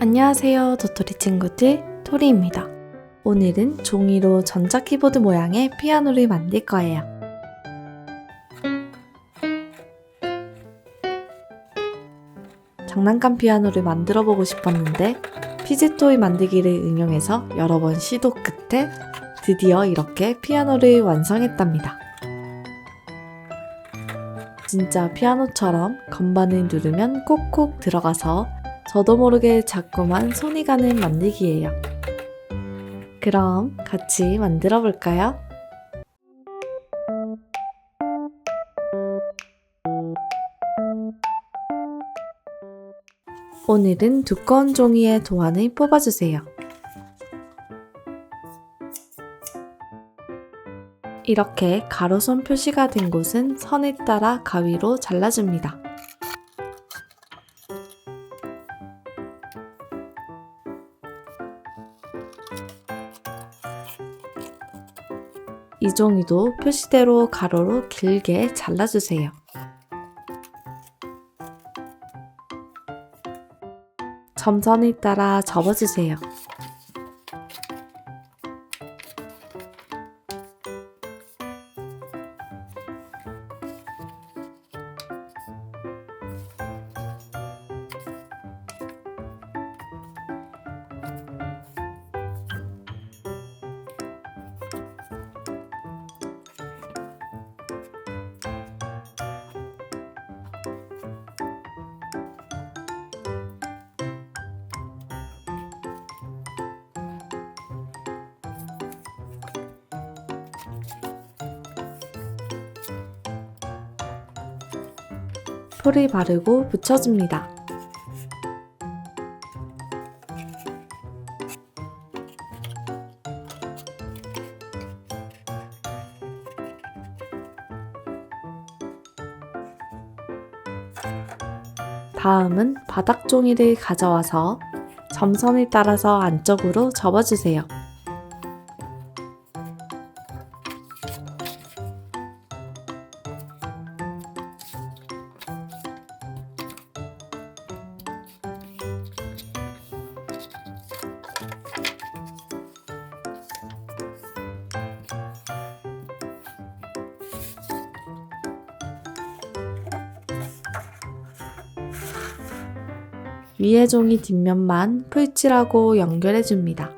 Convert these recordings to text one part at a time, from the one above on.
안녕하세요, 도토리 친구들, 토리입니다. 오늘은 종이로 전자 키보드 모양의 피아노를 만들 거예요. 장난감 피아노를 만들어 보고 싶었는데 피지토이 만들기를 응용해서 여러 번 시도 끝에 드디어 이렇게 피아노를 완성했답니다. 진짜 피아노처럼 건반을 누르면 콕콕 들어가서 저도 모르게 자꾸만 손이 가는 만들기예요. 그럼 같이 만들어 볼까요? 오늘은 두꺼운 종이에 도안을 뽑아주세요. 이렇게 가로선 표시가 된 곳은 선에 따라 가위로 잘라줍니다. 이 종이도 표시대로 가로로 길게 잘라주세요. 점선에 따라 접어주세요. 풀을 바르고 붙여줍니다. 다음은 바닥 종이를 가져와서 점선을 따라서 안쪽으로 접어주세요. 위에 종이 뒷면만 풀칠하고 연결해 줍니다.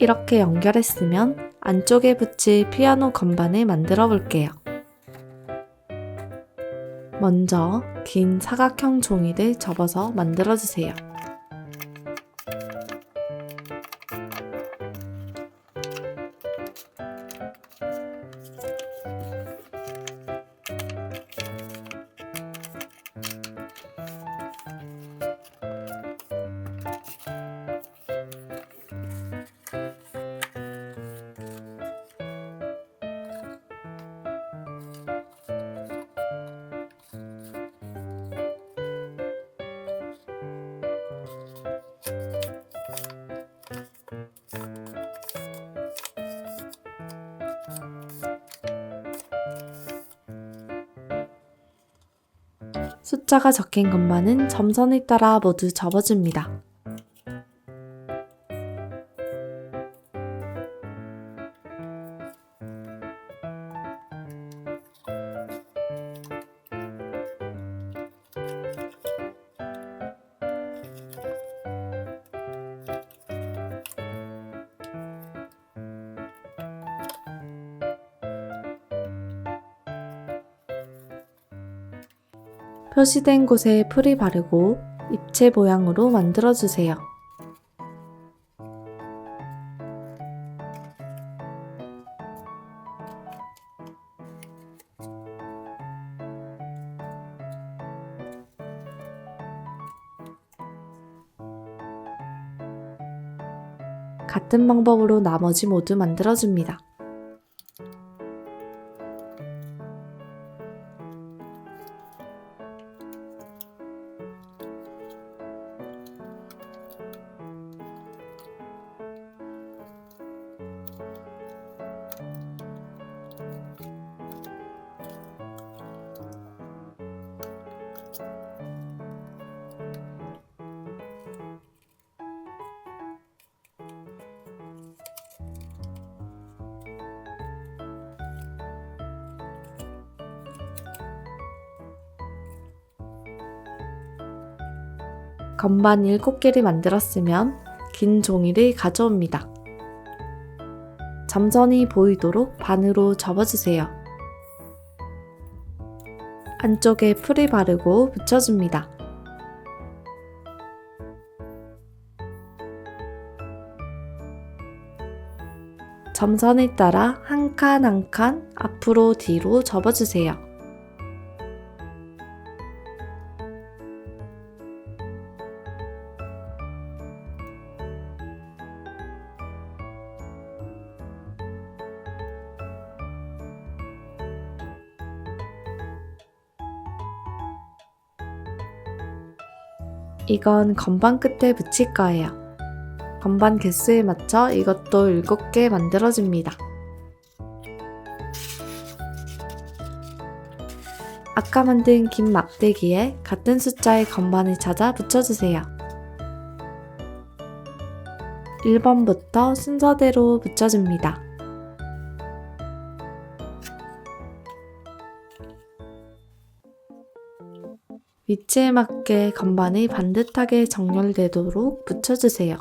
이렇게 연결했으면 안쪽에 붙일 피아노 건반을 만들어 볼게요. 먼저 긴 사각형 종이를 접어서 만들어주세요. 숫자가 적힌 것만은 점선에 따라 모두 접어줍니다. 표시된 곳에 풀이 바르고 입체 모양으로 만들어주세요. 같은 방법으로 나머지 모두 만들어줍니다. 건반 7개를 만들었으면 긴 종이를 가져옵니다. 점선이 보이도록 반으로 접어주세요. 안쪽에 풀을 바르고 붙여줍니다. 점선을 따라 한칸 한 칸 앞으로 뒤로 접어주세요. 이건 건반 끝에 붙일 거예요. 건반 개수에 맞춰 이것도 7개 만들어줍니다. 아까 만든 긴 막대기에 같은 숫자의 건반을 찾아 붙여주세요. 1번부터 순서대로 붙여줍니다. 위치에 맞게 건반이 반듯하게 정렬되도록 붙여주세요.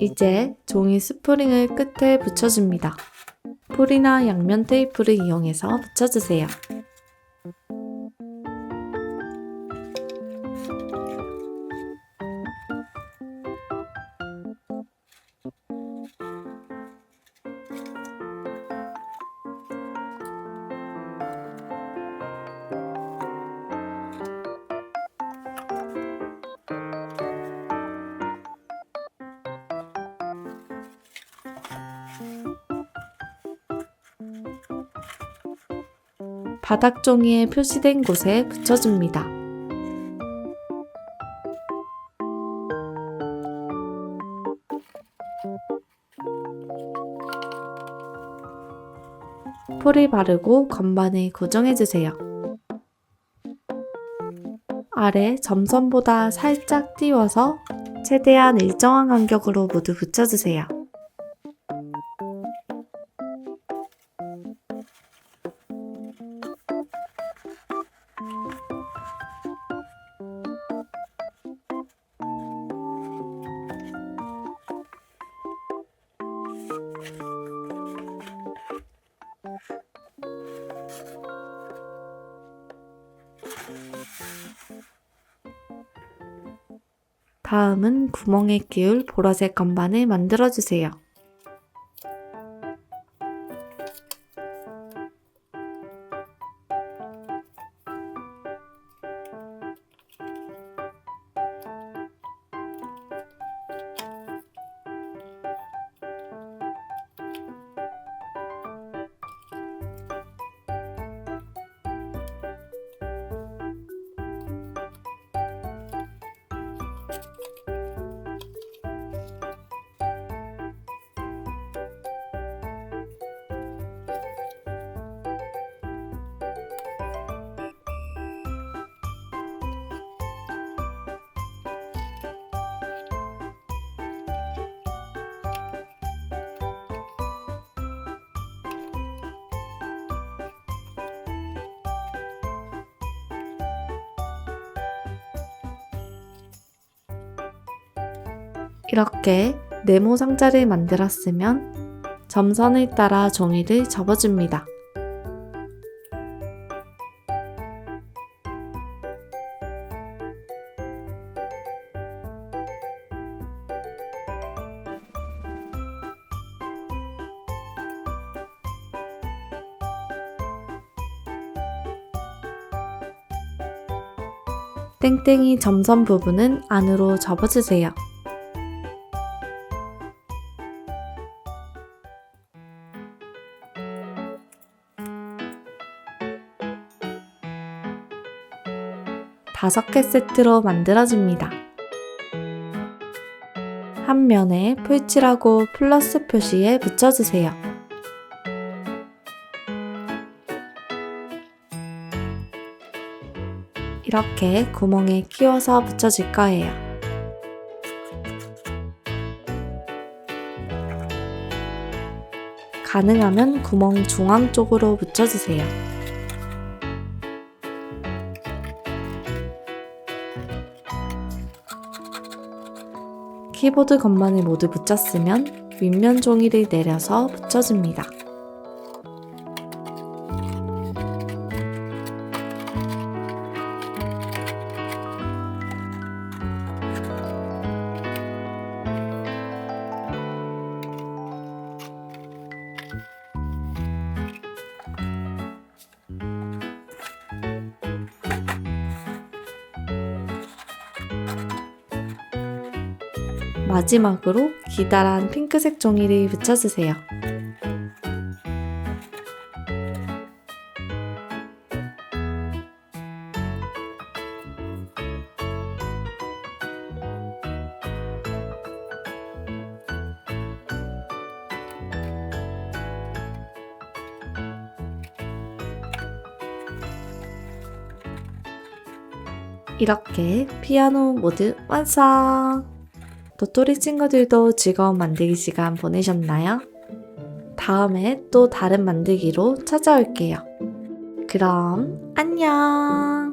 이제 종이 스프링을 끝에 붙여줍니다. 풀이나 양면 테이프를 이용해서 붙여주세요. 바닥 종이에 표시된 곳에 붙여줍니다. 풀을 바르고 건반에 고정해주세요. 아래 점선보다 살짝 띄워서 최대한 일정한 간격으로 모두 붙여주세요. 다음은 구멍에 끼울 보라색 건반을 만들어주세요. 이렇게 네모 상자를 만들었으면 점선을 따라 종이를 접어줍니다. 땡땡이 점선 부분은 안으로 접어주세요. 다섯 개 세트로 만들어줍니다. 한 면에 풀칠하고 플러스 표시에 붙여주세요. 이렇게 구멍에 끼워서 붙여줄 거예요. 가능하면 구멍 중앙 쪽으로 붙여주세요. 키보드 겉만을 모두 붙였으면 윗면 종이를 내려서 붙여줍니다. 마지막으로 기다란 핑크색 종이를 붙여주세요. 이렇게 피아노 모드 완성! 도토리 친구들도 즐거운 만들기 시간 보내셨나요? 다음에 또 다른 만들기로 찾아올게요. 그럼 안녕!